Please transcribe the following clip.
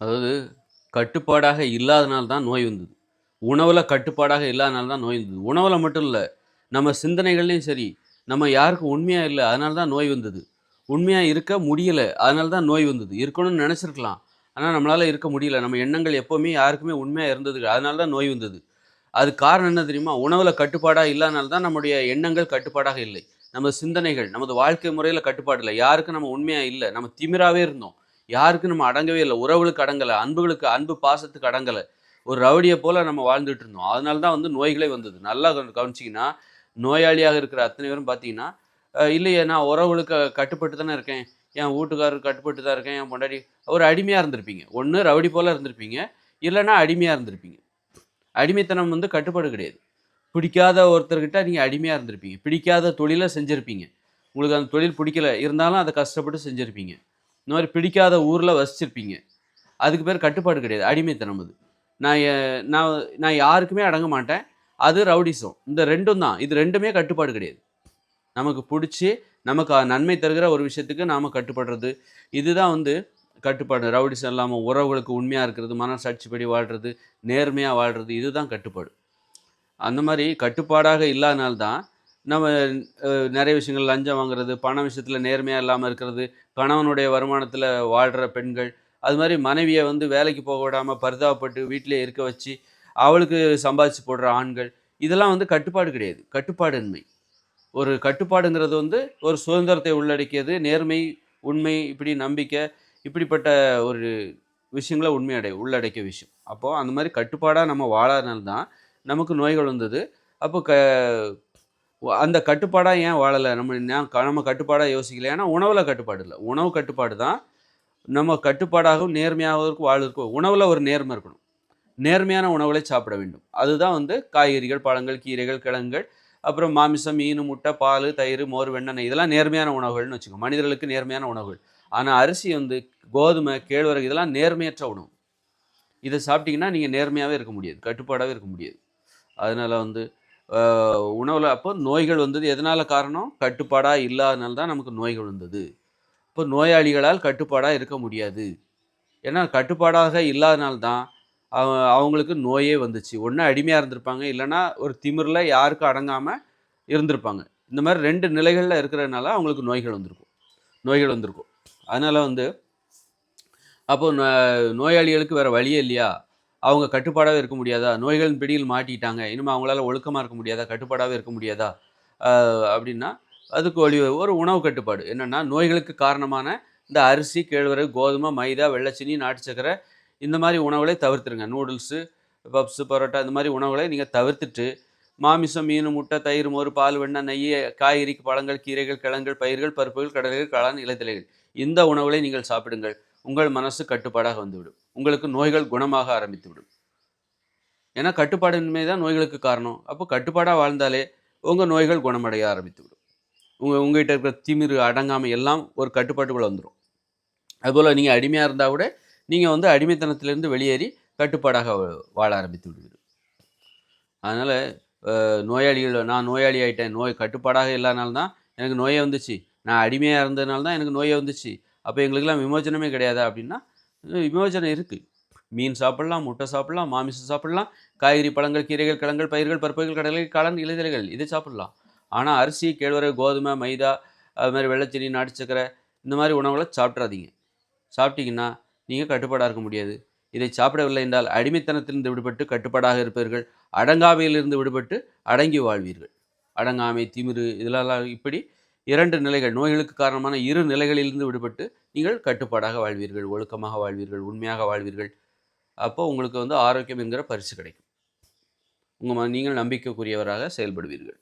அதாவது கட்டுப்பாடாக இல்லாதனால தான் நோய் வந்தது. உணவில் கட்டுப்பாடாக இல்லாதனால தான் நோய் வந்தது. உணவில் மட்டும் இல்லை நம்ம சிந்தனைகள்லையும் சரி நம்ம யாருக்கும் உண்மையாக இல்லை அதனால தான் நோய் வந்தது. உண்மையாக இருக்க முடியலை அதனால தான் நோய் வந்தது. இருக்கணும்னு நினச்சிருக்கலாம் ஆனால் நம்மளால் இருக்க முடியல. நம்ம எண்ணங்கள் எப்போவுமே யாருக்குமே உண்மையாக இருந்தது அதனால தான் நோய் வந்தது. அது காரணம் என்ன தெரியுமா? உணவில் கட்டுப்பாடாக இல்லாதனால தான் நம்முடைய எண்ணங்கள் கட்டுப்பாடாக இல்லை. நம்ம சிந்தனைகள் நமது வாழ்க்கை முறையில் கட்டுப்பாடு இல்லை. யாருக்கும் நம்ம உண்மையாக இல்லை. நம்ம திமிராகவே இருந்தோம். யாருக்கும் நம்ம அடங்கவே இல்லை. உறவுகளுக்கு அடங்கலை. அன்புகளுக்கு அன்பு பாசத்துக்கு அடங்கலை. ஒரு ரவுடியை போல நம்ம வாழ்ந்துட்டு இருந்தோம். அதனால தான் வந்து நோய்களே வந்தது. நல்லா கவனிச்சிங்கன்னா நோயாளியாக இருக்கிற அத்தனை பேரும் பார்த்தீங்கன்னா இல்லையே நான் உறவுகளுக்கு கட்டுப்பட்டு தானே இருக்கேன். என் வீட்டுக்காரருக்கு கட்டுப்பட்டு தான் இருக்கேன். என் பொண்டாடி ஒரு அடிமையாக இருந்திருப்பீங்க. ஒன்று ரவுடி போல இருந்திருப்பீங்க. இல்லைன்னா அடிமையாக இருந்திருப்பீங்க. அடிமைத்தனம் வந்து கட்டுப்பாடு கிடையாது. பிடிக்காத ஒருத்தர்கிட்ட நீங்கள் அடிமையாக இருந்திருப்பீங்க. பிடிக்காத தொழிலை செஞ்சுருப்பீங்க. உங்களுக்கு அந்த தொழில் பிடிக்கல. இருந்தாலும் அதை கஷ்டப்பட்டு செஞ்சுருப்பீங்க. இந்த மாதிரி பிடிக்காத ஊரில் வசிச்சிருப்பீங்க. அதுக்கு பேர் கட்டுப்பாடு கிடையாது. அடிமைத்தனம் அது. நான் நான் நான் யாருக்குமே அடங்க மாட்டேன். அது ரவுடிசம். இந்த ரெண்டும் தான். இது ரெண்டுமே கட்டுப்பாடு கிடையாது. நமக்கு பிடிச்சி நமக்கு நன்மை தருகிற ஒரு விஷயத்துக்கு நாம் கட்டுப்படுறது. இதுதான் வந்து கட்டுப்பாடு. ரவுடிசம் இல்லாமல் உறவுகளுக்கு உண்மையாக இருக்கிறது மனசாட்சிப்படி வாழ்கிறது நேர்மையாக வாழ்கிறது இதுதான் கட்டுப்பாடு. அந்த மாதிரி கட்டுப்பாடாக இல்லாதனால்தான் நம்ம நிறைய விஷயங்கள் லஞ்சம் வாங்குறது பண விஷயத்தில் நேர்மையாக இல்லாமல் இருக்கிறது கணவனுடைய வருமானத்தில் வாழ்கிற பெண்கள் அது மாதிரி மனைவியை வந்து வேலைக்கு போக விடாமல் பரிதாபப்பட்டு வீட்டிலே இருக்க வச்சு அவளுக்கு சம்பாதிச்சு போடுற ஆண்கள் இதெல்லாம் வந்து கட்டுப்பாடு கிடையாது. கட்டுப்பாடின்மை. ஒரு கட்டுப்பாடுங்கிறது வந்து ஒரு சுதந்திரத்தை உள்ளடக்கியது நேர்மை உண்மை இப்படி நம்பிக்கை இப்படிப்பட்ட ஒரு விஷயங்களை உண்மையடை உள்ளடக்கிய விஷயம். அப்போது அந்த மாதிரி கட்டுப்பாடாக நம்ம வாழாதனால்தான் நமக்கு நோய்கள் வந்தது. அப்போ க அந்த கட்டுப்பாடாக ஏன் வாழலை? நம்ம நம்ம கட்டுப்பாடாக யோசிக்கல. ஏன்னா உணவில் கட்டுப்பாடு இல்லை. உணவு கட்டுப்பாடு தான் நம்ம கட்டுப்பாடாகவும் நேர்மையாகவும் வாழ்வதற்கு உணவில் ஒரு நேர்மை இருக்கணும். நேர்மையான உணவுகளை சாப்பிட வேண்டும். அதுதான் வந்து காய்கறிகள் பழங்கள் கீரைகள் கிழங்குகள் அப்புறம் மாமிசம் மீன் முட்டை பால் தயிர் மோர் வெண்ணெய் இதெல்லாம் நேர்மையான உணவுகள்னு வச்சுக்கோங்க. மனிதர்களுக்கு நேர்மையான உணவுகள். ஆனால் அரிசி வந்து கோதுமை கேழ்வரகு இதெல்லாம் நேர்மையற்ற உணவு. இதை சாப்பிட்டீங்கன்னா நீங்கள் நேர்மையாகவே இருக்க முடியாது. கட்டுப்பாடாகவே இருக்க முடியாது. அதனால் வந்து உணவில் அப்போ நோய்கள் வந்தது. எதனால் காரணம்? கட்டுப்பாடாக இல்லாதனால தான் நமக்கு நோய்கள் வந்தது. இப்போ நோயாளிகளால் கட்டுப்பாடாக இருக்க முடியாது. ஏன்னா கட்டுப்பாடாக இல்லாதனால தான் அவங்களுக்கு நோயே வந்துச்சு. ஒன்று அடிமையாக இருந்திருப்பாங்க. இல்லைன்னா ஒரு திமிரில் யாருக்கும் அடங்காமல் இருந்திருப்பாங்க. இந்த மாதிரி ரெண்டு நிலைகளில் இருக்கிறதுனால அவங்களுக்கு நோய்கள் வந்திருக்கும். நோய்கள் வந்திருக்கும். அதனால் வந்து அப்போது நோ- நோயாளிகளுக்கு வேறு வழியே இல்லையா? அவங்க கட்டுப்பாடாகவே இருக்க முடியாதா? நோய்களின் பிடியில் மாட்டிட்டாங்க. இனிமேல் அவங்களால ஒழுக்கமாக இருக்க முடியாதா? கட்டுப்பாடாகவே இருக்க முடியாதா? அப்படின்னா அதுக்கு வழி ஒரு உணவு கட்டுப்பாடு. என்னென்னா நோய்களுக்கு காரணமான இந்த அரிசி கேழ்வரகு கோதுமை மைதா வெள்ளைச்சினி நாட்டு சக்கரை இந்த மாதிரி உணவுகளை தவிர்த்துருங்க. நூடுல்ஸு பப்ஸு பரோட்டா இந்த மாதிரி உணவுகளை நீங்கள் தவிர்த்துட்டு மாமிசம் மீன் முட்டை தயிர் மோர் பால் வெண்ணெய் நெய் காய்கறி பழங்கள் கீரைகள் கிழங்குகள் பயிர்கள் பருப்புகள் கடலைகள் காளான் இலைத்தலைகள் இந்த உணவுகளை நீங்கள் சாப்பிடுங்கள். உங்கள் மனசு கட்டுப்பாடாக வந்துவிடும். உங்களுக்கு நோய்கள் குணமாக ஆரம்பித்து விடும் ஏன்னா கட்டுப்பாடின்மை தான் நோய்களுக்கு காரணம். அப்போ கட்டுப்பாடாக வாழ்ந்தாலே உங்கள் நோய்கள் குணமடைய ஆரம்பித்து விடும் உங்கள் உங்கள்கிட்ட இருக்கிற திமிரு அடங்காமல் எல்லாம் ஒரு கட்டுப்பாட்டுக்குள்ளே வந்துடும் அதுபோல் நீங்கள் அடிமையாக இருந்தால் கூட நீங்கள் வந்து அடிமைத்தனத்திலேருந்து வெளியேறி கட்டுப்பாடாக வாழ ஆரம்பித்து விடுவீர்கள். அதனால் நோயாளிகள் நான் நோயாளி ஆயிட்டேன் நோய் கட்டுப்பாடாக இல்லாதனால தான் எனக்கு நோயே வந்துச்சு. நான் அடிமையாக இருந்ததுனால தான் எனக்கு நோயே வந்துச்சு. அப்போ எங்களுக்கெல்லாம் விமோச்சனமே கிடையாது அப்படின்னா விமோஜனம் இருக்குது மீன் சாப்பிடலாம் முட்டை சாப்பிடலாம் மாமிசம் சாப்பிடலாம் காய்கறி பழங்கள் கீரைகள் கிழங்கள் பயிர்கள் பருப்புகள் கடலைகள் கலன் இலைதலைகள் இதை சாப்பிடலாம். ஆனால் அரிசி கேழ்வரகு கோதுமை மைதா அது மாதிரி வெள்ளைச்சீனி நாட்டு சக்கரை இந்த மாதிரி உணவுகளை சாப்பிட்றாதீங்க சாப்பிட்டீங்கன்னா நீங்கள் கட்டுப்பாடாக இருக்க முடியாது. இதை சாப்பிடவில்லை என்றால் அடிமைத்தனத்திலிருந்து விடுபட்டு கட்டுப்பாடாக இருப்பீர்கள். அடங்காமையிலிருந்து விடுபட்டு அடங்கி வாழ்வீர்கள். அடங்காமை திமிரு இதெல்லாம் இப்படி இரண்டு நிலைகள் நோய்களுக்கு காரணமான இரு நிலைகளிலிருந்து விடுபட்டு நீங்கள் கட்டுப்பாடாக வாழ்வீர்கள் ஒழுக்கமாக வாழ்வீர்கள் உண்மையாக வாழ்வீர்கள். அப்போ உங்களுக்கு வந்து ஆரோக்கியம் என்கிற பரிசு கிடைக்கும். உங்கள் நீங்கள் நம்பிக்கைக்குரியவராக செயல்படுவீர்கள்.